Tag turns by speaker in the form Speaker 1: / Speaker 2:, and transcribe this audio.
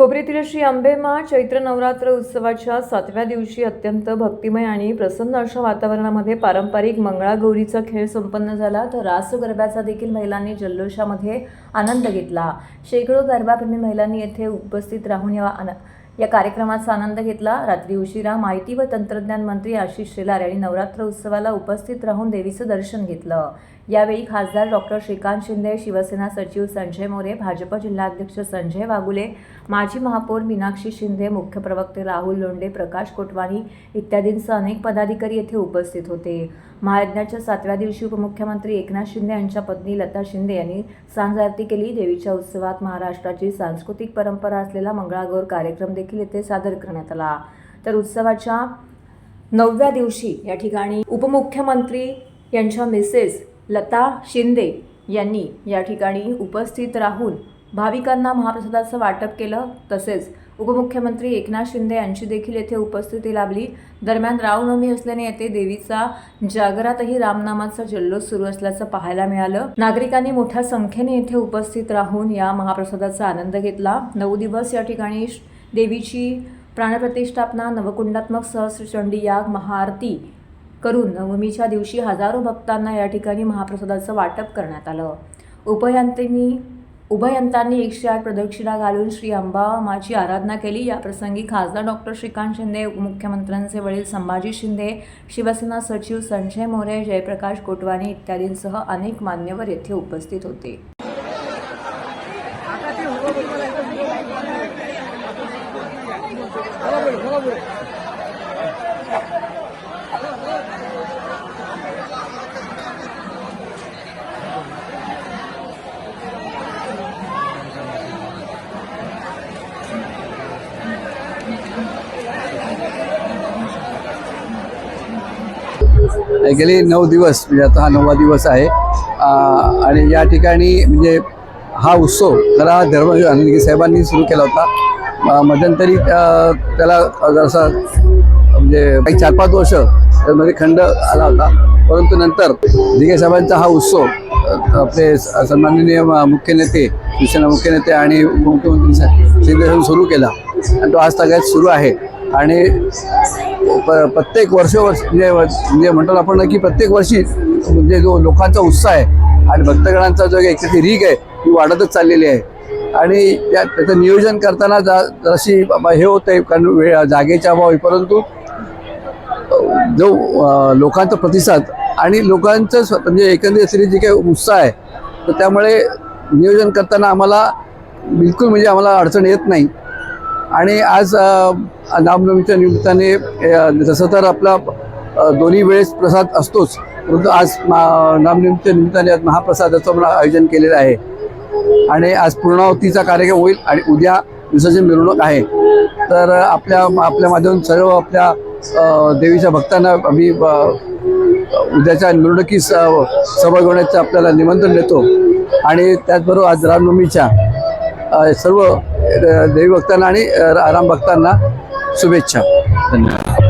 Speaker 1: कोपरीतील श्री अंबेमा चैत्र नवरात्र उत्सवाच्या सातव्या दिवशी अत्यंत भक्तिमय आणि प्रसन्न अशा वातावरणामध्ये पारंपरिक मंगळागौरीचा खेळ संपन्न झाला तर रास गरब्याचा देखील महिलांनी जल्लोषामध्ये आनंद घेतला. शेकडो गरबाप्रेमी महिलांनी येथे उपस्थित राहून या आन- या कार्यक्रमाचा आनंद घेतला. रात्री उशिरा माहिती व तंत्रज्ञान मंत्री आशिष शेलार यांनी नवरात्र उत्सवाला उपस्थित राहून देवीचं दर्शन घेतलं. यावेळी खासदार डॉक्टर श्रीकांत शिंदे शिवसेना सचिव संजय मोरे भाजप जिल्हाध्यक्ष संजय वागुले माजी महापौर मीनाक्षी शिंदे मुख्य प्रवक्ते राहुल लोंढे प्रकाश कोटवानी इत्यादींसह अनेक पदाधिकारी येथे उपस्थित होते. महायज्ञाच्या सातव्या दिवशी उपमुख्यमंत्री एकनाथ शिंदे यांच्या पत्नी लता शिंदे यांनी सांज आरती केली. देवीच्या उत्सवात महाराष्ट्राची सांस्कृतिक परंपरा असलेला मंगळागौर कार्यक्रम देखील येथे सादर करण्यात आला. तर उत्सवाच्या नवव्या दिवशी या ठिकाणी उपमुख्यमंत्री यांच्या मिसेस लता शिंदे यांनी या ठिकाणी उपस्थित राहून भाविकांना महाप्रसादाचं वाटप केलं. तसेच उपमुख्यमंत्री एकनाथ शिंदे यांची देखील येथे उपस्थिती लाभली. दरम्यान रावनवमी असल्याने येथे देवीचा जागरातही रामनामाचा जल्लोष सुरू असल्याचं पाहायला मिळालं. नागरिकांनी मोठ्या संख्येने येथे उपस्थित राहून या महाप्रसादाचा आनंद घेतला. नऊ दिवस या ठिकाणी श- देवीची प्राणप्रतिष्ठापना नवकुंडात्मक सहस्रचंडी याग महाआरती करून नवमीच्या दिवशी हजारो भक्तांना या ठिकाणी महाप्रसादाचं वाटप करण्यात आलं. उपयंतींनी उभयंतांनी एकशे आठ प्रदक्षिणा घालून श्री अंबामाची आराधना केली. या प्रसंगी खासदार डॉक्टर श्रीकांत शिंदे उपमुख्यमंत्र्यांचे वडील संभाजी शिंदे शिवसेना सचिव संजय मोरे जयप्रकाश कोटवानी इत्यादींसह अनेक मान्यवर येथे उपस्थित होते.
Speaker 2: गेले नऊ दिवस म्हणजे आता हा नववा दिवस आहे. आणि या ठिकाणी म्हणजे हा उत्सव खरा धर्म आनंदगी साहेबांनी सुरू केला होता. मध्यंतरी त्याला जसा म्हणजे काही चार पाच वर्ष त्यामध्ये खंड आला होता. परंतु नंतर दिघे साहेबांचा हा उत्सव आपले सन्माननीय मुख्य नेते शिवसेना मुख्य नेते आणि उपमुख्यमंत्री स- सुरू केला. आणि तो आज सगळ्यात सुरू आहे. आणि प्रत्येक वर्ष म्हणजे म्हणजे म्हणतात आपण ना की प्रत्येक वर्षी म्हणजे जो लोकांचा उत्साह आहे आणि भक्तगणांचा जो एक ती रीग आहे ती वाढतच चाललेली आहे. आणि त्या त्याचं नियोजन करताना जा जशी हे होतं आहे कारण वेळ जागेच्या अभावी परंतु जो लोकांचा प्रतिसाद आणि लोकांचं म्हणजे एकंदरीत जे जी काही उत्साह आहे तर त्यामुळे नियोजन करताना आम्हाला बिलकुल म्हणजे आम्हाला अडचण येत नाही. आणि आज नामनवमीच्या रामनवमीच्या निमित्ताने जसं तर आपला दोन्ही वेळेस प्रसाद असतोच परंतु आज मा- रामनवमीच्या निमित्ताने आज महाप्रसादाचं मला आयोजन केलेलं आहे. आणि आज पूर्णावतीचा कार्यक्रम होईल आणि उद्या विसर्जन मिरवणूक आहे. तर आपल्या आपल्या माध्यमातून सर्व आपल्या देवीच्या भक्तांना आम्ही उद्याच्या मिरवणुकीस अ, सहभाग होण्याचं आपल्याला निमंत्रण देतो. आणि त्याचबरोबर आज रामनवमीच्या सर्व देवी भक्तांना आणि आराम राम भक्तांना शुभेच्छा. धन्यवाद.